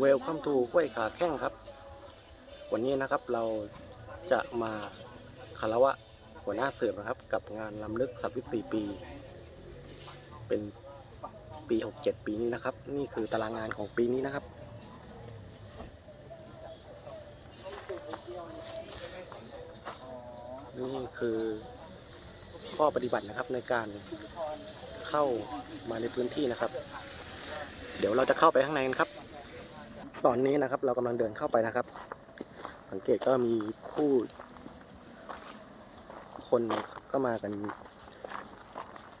เวลคัมทูห้วยขาแข้งครับ วันนี้นะครับเราจะมาคารวะหัวหน้าเสือนะครับ กับงานลำลึก34ปี เป็นปี 67 ปีนี้นะครับ นี่คือตารางงานของปีนี้นะครับ นี่คือข้อปฏิบัตินะครับในการเข้ามาในพื้นที่นะครับ เดี๋ยวเราจะเข้าไปข้างในกันครับ ตอนนี้นะครับ เรากำลังเดินเข้าไปนะครับ สังเกตก็มีผู้ คนก็มากัน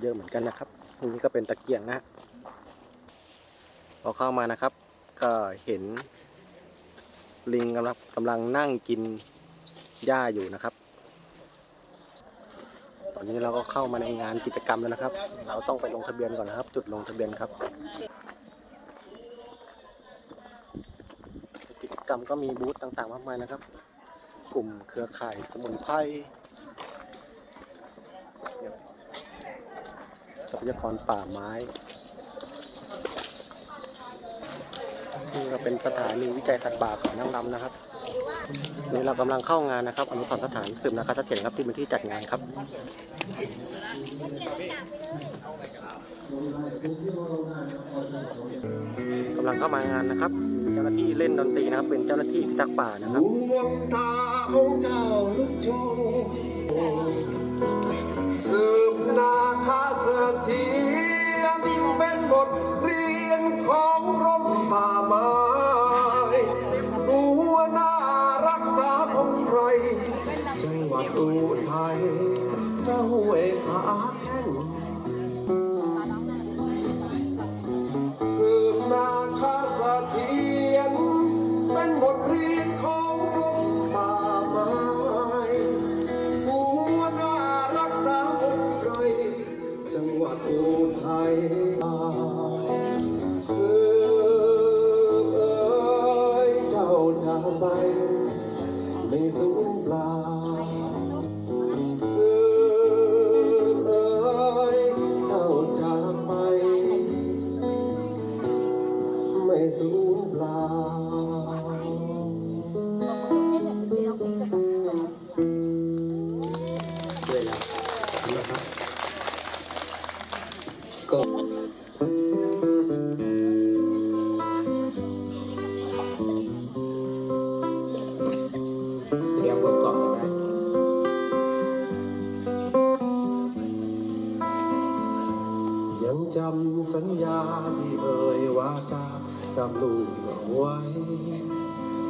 เยอะเหมือนกันนะครับตรงนี้ก็เป็นตะเกียงนะพอเข้ามานะครับ ก็เห็น ลิงกำลังกำลังนั่งกินหญ้าอยู่นะครับ ตอนนี้เราก็เข้ามาในงานกิจกรรมแล้วนะครับ เราต้องไปลงทะเบียนก่อนนะครับ จุดลงทะเบียนครับ กรรมก็มีบูธต่างๆ มากมายนะครับ กลุ่มเครือข่ายสมุนไพรทรัพยากรป่าไม้นี่ก็เป็นสถานีวิจัยสัตว์ป่าของนางรำนะครับนี่เรากำลังเข้างานนะครับ อนุสรณ์สถานสืบนาคาเสถียรครับที่เป็นที่จัดงานครับกำลังเข้ามางานนะครับ เจ้าหน้าที่เล่นดนตรีนะครับ เป็นเจ้าหน้าที่พิทักษ์ป่านะครับดวงตาของเจ้าลุกโชนสืบนาคาเสถียรเป็นบทเรียนของร่มป่าไม้ตัวหน้ารักษาพงไพรจังหวัดอุทัยเจ้าเอกา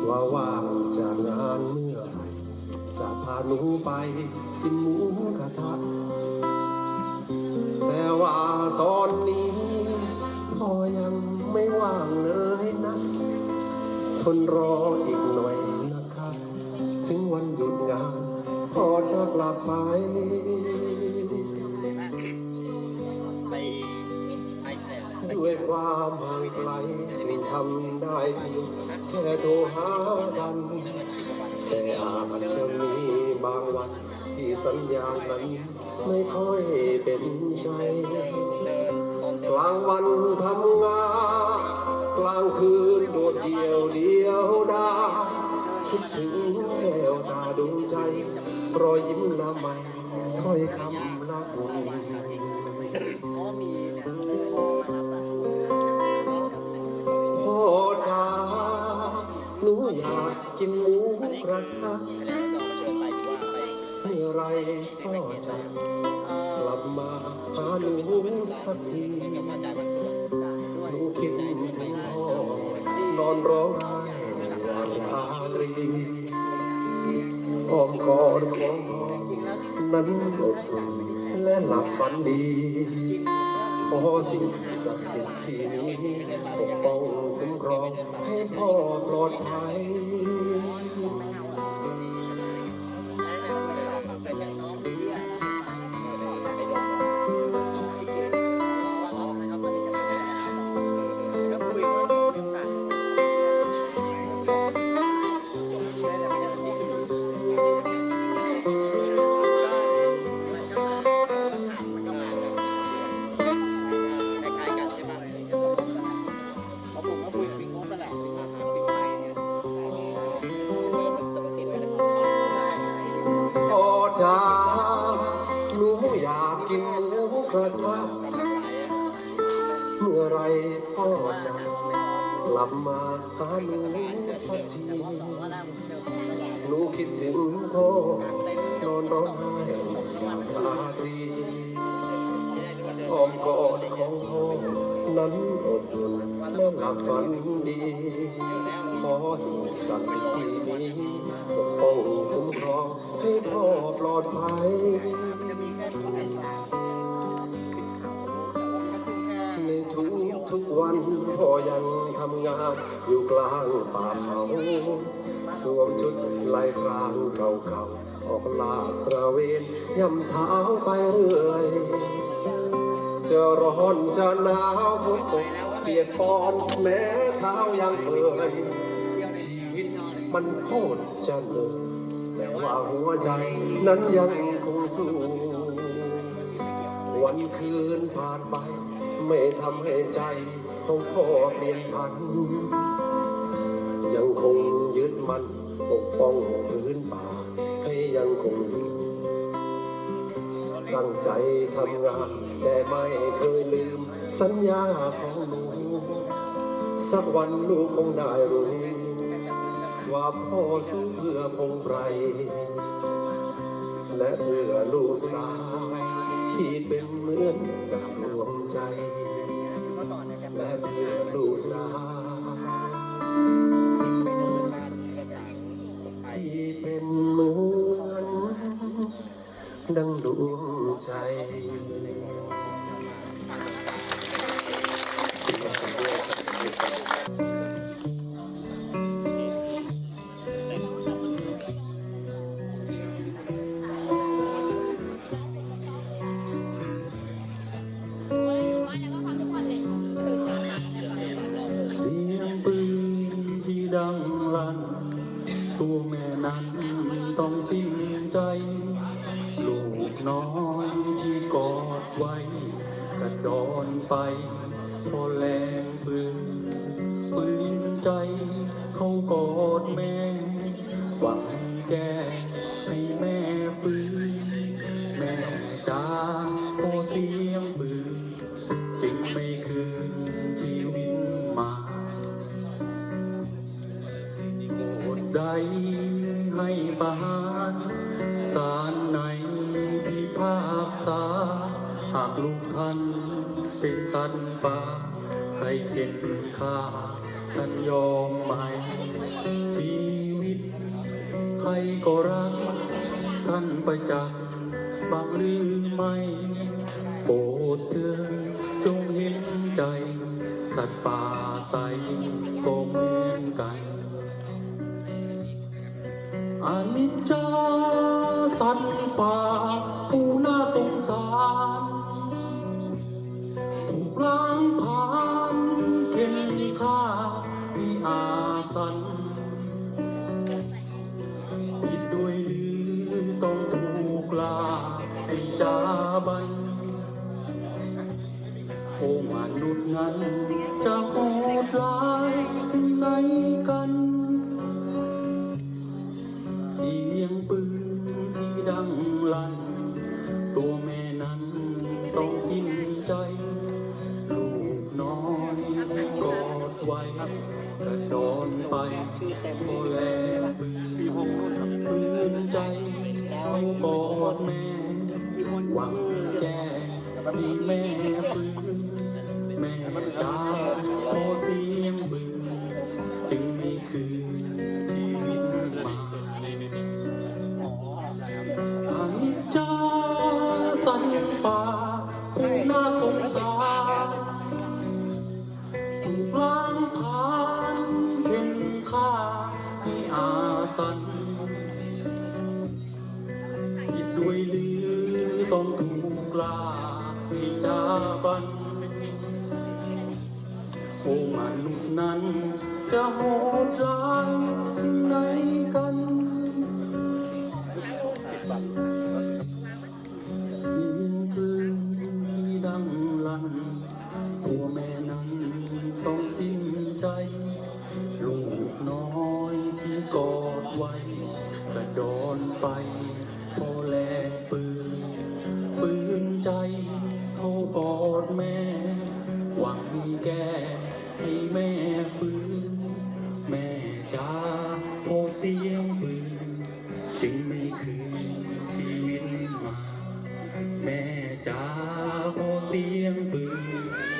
ว่าว่างจากงานเมื่อไหร่จะพาหนูไปกินหมูกระทะแต่ว่าตอนนี้พ่อยังไม่ว่างเลยนะ ทนรออีกหน่อยนะครับถึงวันหยุดงานพ่อจะกลับไป ความห่างไกลจึงทำได้เพียงแค่โทรหากัน แต่อาจจะมีบางวันที่สัญญาณนั้นไม่ค่อยเป็นใจกลางวันทำงานกลางคืนโดดเดียวเดียวดายคิดถึงแก้วตาดวงใจ รอยยิ้มละไมถ้อยคำละบุญ กินหมูกระทะเมื่อไรพ่อจะกลับมาหาหนูสักทีหนูคิดถึงพ่อนอนร้องไห้ในยามราตรีอ้อมกอดของพ่อนั้นอบอุ่นและหลับฝันดี ขอสิ่งศักดิ์สิทธิ์ที่นี้ปกป้องคุ้มครองให้พ่อปลอดภัย กระทั่งเมื่อไรพ่อจะกลับมาหาหนูสักทีหนูคิดถึงพ่อนอนร้องไห้ยามราตรีอ้อมกอดของพ่อนั้นอบอุ่นและหลับฝันดี ขอสิ่งศักดิ์สิทธิ์ที่นี้ปกป้องคุ้มครองให้พ่อปลอดภัย กๆวันพ่อยังทำงานอยู่กลางป่าเขา สวมชุดลายพรางเก่าๆออกลาดตระเวนย่ำเท้าไปเรื่อย จะร้อนจะหนาวฝนตกเปียกปอนแม้เท้ายังเปื่อยชีวิตมันโคตรจะเหนื่อยแต่ว่าหัวใจนั้นยังคงสู้วันคืนผ่านไป ไม่ทำให้ใจ ของพ่อเปลี่ยนผัน ยังคงยึดมันปกป้องพื้นป่าให้ยังคงอยู่ตั้งใจทำงานแต่ไม่เคยลืม สัญญาของหนูสักวันลูกคงได้รู้ ว่าพ่อสู้เพื่อพงไพรและเพื่อลูกสาวที่เป็นเหมือนดัง ตัวแม่นั้นต้องสิ้นใจ ลูกน้อยที่กอดไว้กระดอนไปพอแลง ประหารศาลในพิพากษา หากลูกท่านเป็นสัตว์ป่าใครเข็นฆ่าท่านยอมไหม ชีวิต ใครก็รัก ท่านไปจากบางหรือไม่ โปรดเธอจงเห็นใจ สัตว์ป่าใสก็เหมือนกัน อนิจจาสัตว์ป่าผู้น่าสงสารถูกล้างผ่านเข็นฆ่าที่อาสันผิดด้วยหรือต้องถูกลาให้จาบันโอ้มนุษย์นั้นจะโหดร้ายถึงไหน่คืนชีวิตมาอนิจจาสันป่าผู้น่าสงสารถูกล้างผานเข็นฆ่าให้อาสันผิดด้วยหรือต้องถูกลาให้จาบันโอ้มนุษย์นั้น จะโหดร้าย เสียงจึงไม่คืนชีวิตมา แม่จ้าพอเสียงปืน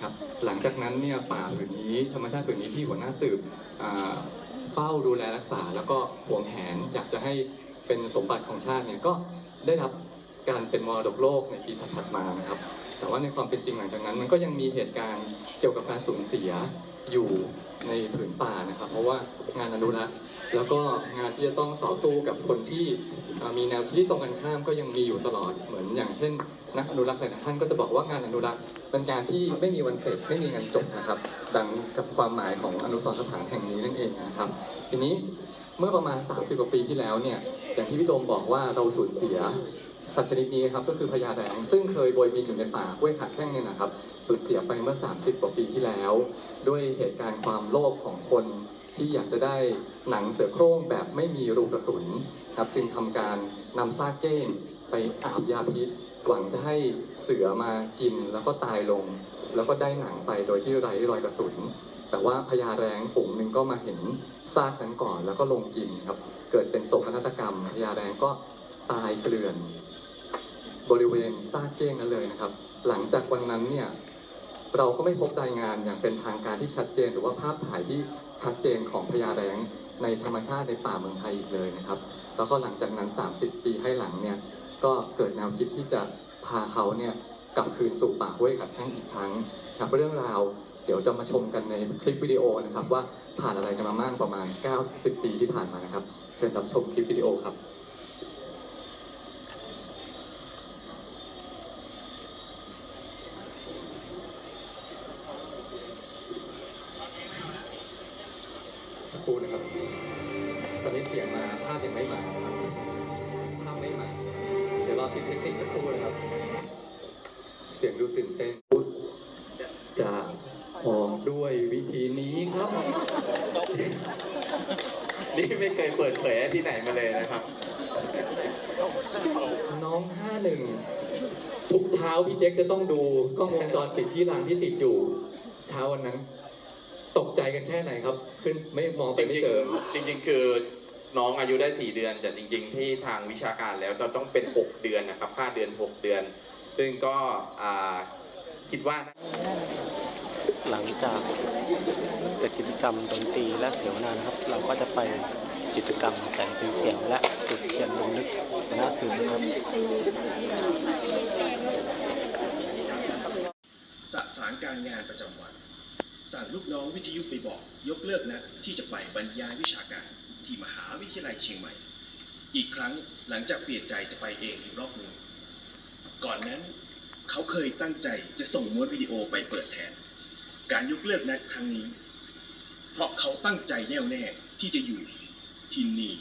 ครับหลังจากนั้นเนี่ยป่าผืนนี้ธรรมชาติผืนนี้ที่หัวหน้าสืบเฝ้าดูแลรักษา แล้วก็หวงแหนอยากจะให้เป็นสมบัติของชาติเนี่ยก็ได้รับการเป็นมรดกโลกในปีถัดๆมานะครับ แต่ว่าในความเป็นจริงหลังจากนั้น มันก็ยังมีเหตุการณ์เกี่ยวกับการสูญเสียอยู่ในผืนป่านะครับ เพราะว่างานอนุรักษ์ แล้วก็งานที่จะต้องต่อสู้กับคนที่มีแนวคิดที่ตรงกันข้ามก็ยังมีอยู่ตลอดเหมือนอย่างเช่น นักอนุรักษ์หลายท่านก็จะบอกว่างานอนุรักษ์เป็นการที่ไม่มีวันเสร็จไม่มีงานจบนะครับ ดังกับความหมายของอนุสรณ์สถานแห่งนี้นั่นเองนะครับ ทีนี้เมื่อประมาณ30กว่าปีที่แล้วเนี่ยอย่างที่พี่โดมบอกว่าเราสูญเสียสัตว์ชนิดนี้ครับก็คือพญาแดง ซึ่งเคยโบยบินอยู่ในป่าห้วยขาแข้งเนี่ยนะครับสูญเสียไปเมื่อ 30กว่าปีที่แล้ว ด้วยเหตุการณ์ความโลภของคน ที่อยากจะได้หนังเสือโคร่งแบบไม่มีรูกระสุนครับจึงทำการนำซากเก้งไปอาบยาพิษหวังจะให้เสือมากินแล้วก็ตายลง แล้วก็ได้หนังไปโดยที่ไร้รอยกระสุน แต่ว่าพญาแรงฝูงหนึ่งก็มาเห็นซากนั้นก่อนแล้วก็ลงกินครับ เกิดเป็นโศกนาฏกรรมพญาแรงก็ตายเกลื่อน บริเวณซากเก้งนั้นเลยนะครับ หลังจากวันนั้นเนี่ย เราก็ไม่พบรายงานอย่างเป็นทางการที่ชัดเจน หรือว่าภาพถ่ายที่ชัดเจนของพญาแรงในธรรมชาติในป่าเมืองไทยอีกเลยนะครับ แล้วก็หลังจากนั้น 30 ปีให้หลังเนี่ยก็เกิดแนวคิดที่จะพาเขาเนี่ยกลับคืนสู่ป่าห้วยขัดแห้งอีกครั้งครับเรื่องราวเดี๋ยวจะมาชมกันในคลิปวิดีโอนะครับว่าผ่านอะไรกันมาบ้างประมาณ 90 ปีที่ผ่านมานะครับเชิญรับชมคลิปวิดีโอครับ นี่ไม่เคยเปิดเผยที่ไหนมาเลยนะครับ น้อง51ทุกเช้าพี่เจ๊กจะต้องดูกล้องวงจรปิดที่หลังที่ติดอยู่ เช้าวันนั้น ตกใจกันแค่ไหนครับ ขึ้นไม่มองไปจไม่ริงเจอๆจริง ๆ คือน้องอายุได้ 4 เดือน แต่จริง ๆ ที่ทางวิชาการแล้วจะต้องเป็น 6 เดือนนะครับ5เดือน 6 เดือน ซึ่งก็อ่าคิดว่า หลังจากเสร็จกิจกรรมดนตรีและเสวนานะครับ เราก็จะไปกิจกรรมแสงสีเสียงและจุดเทียนลงนึกหน้าสื่อนะครับสะสางการงานประจำวัน สั่งลูกน้องวิทยุไปบอก ยกเลิกนะที่จะไปบรรยายวิชาการ ที่มหาวิทยาลัยเชียงใหม่ อีกครั้งหลังจากเปลี่ยนใจจะไปเองอีกรอบหนึ่งก่อนนั้นเขาเคยตั้งใจจะส่งม้วนวิดีโอไปเปิดแทน การยกเลิกนัดครั้งนี้ เพราะเขาตั้งใจแน่วแน่ที่จะอยู่ที่นี่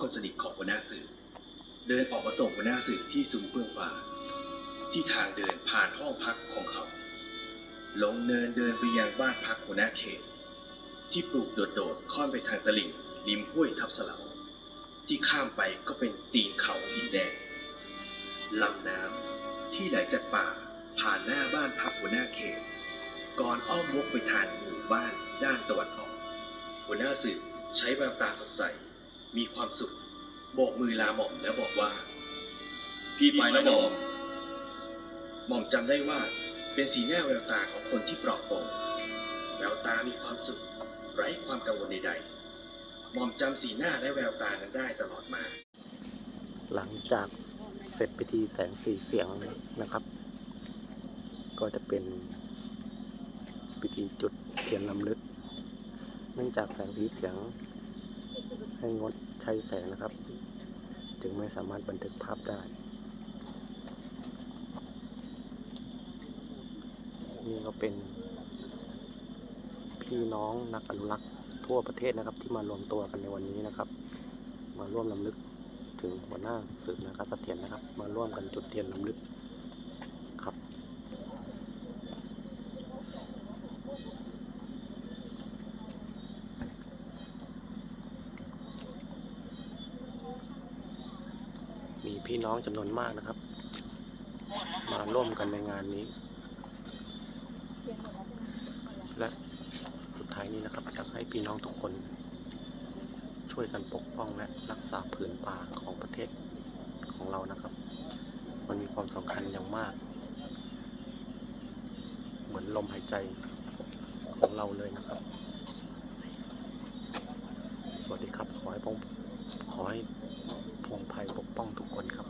คนสนิทของหัวหน้าสื่อ เดินออกมาส่งหัวหน้าสื่อที่ซุ้มเฟื่องฟ้าที่ทางเดินผ่านห้องพักของเขา ลงเนินเดินไปยังบ้านพักหัวหน้าเขตที่ปลูกโดดๆค่อนไปทางตลิ่งริมห้วยทับสลาที่ข้ามไปก็เป็นตีนเขาหินแดงลำน้ำที่ไหลจากป่าผ่านหน้าบ้านพักหัวหน้าเขตก่อนอ้อมวกไปทางหมู่บ้านด้านตะวันออก หัวหน้าสืบใช้แววตาสดใส มีความสุขโบกมือลาหม่อมแล้วบอกว่า พี่ไปแล้วหม่อมหม่อมจำได้ว่าเป็นสีหน้าแววตาของคนที่ปลอดโปร่งแววตามีความสุข ไร้ความกังวลใดๆหม่อมจำสีหน้าและแววตานั้นได้ตลอดมา หลังจากเสร็จพิธีแสงสีเสียงนะครับ ก็จะเป็นพิธีจุดเทียนลำลึก เนื่องจากแสงสีเสียงให้งดใช้แสงนะครับ จึงไม่สามารถบันทึกภาพได้ นี่ก็เป็น พี่น้องนักอนุรักษ์ทั่วประเทศนะครับ ที่มารวมตัวกันในวันนี้นะครับ มาร่วมลำลึกถึงหัวหน้าสืบนะครับเสถียรนะครับ มาร่วมกันจุดเทียนลำลึก น้องจำนวนมากนะครับ มาร่วมกันในงานนี้ และสุดท้ายนี้นะครับอยากให้พี่น้องทุกคน ช่วยกันปกป้องและรักษาผืนป่าของประเทศของเรานะครับ มันมีความสำคัญอย่างมาก เหมือนลมหายใจของเราเลยนะครับ สวัสดีครับ ขอให้พงขอให้พงภัยปกป้องทุกคนครับ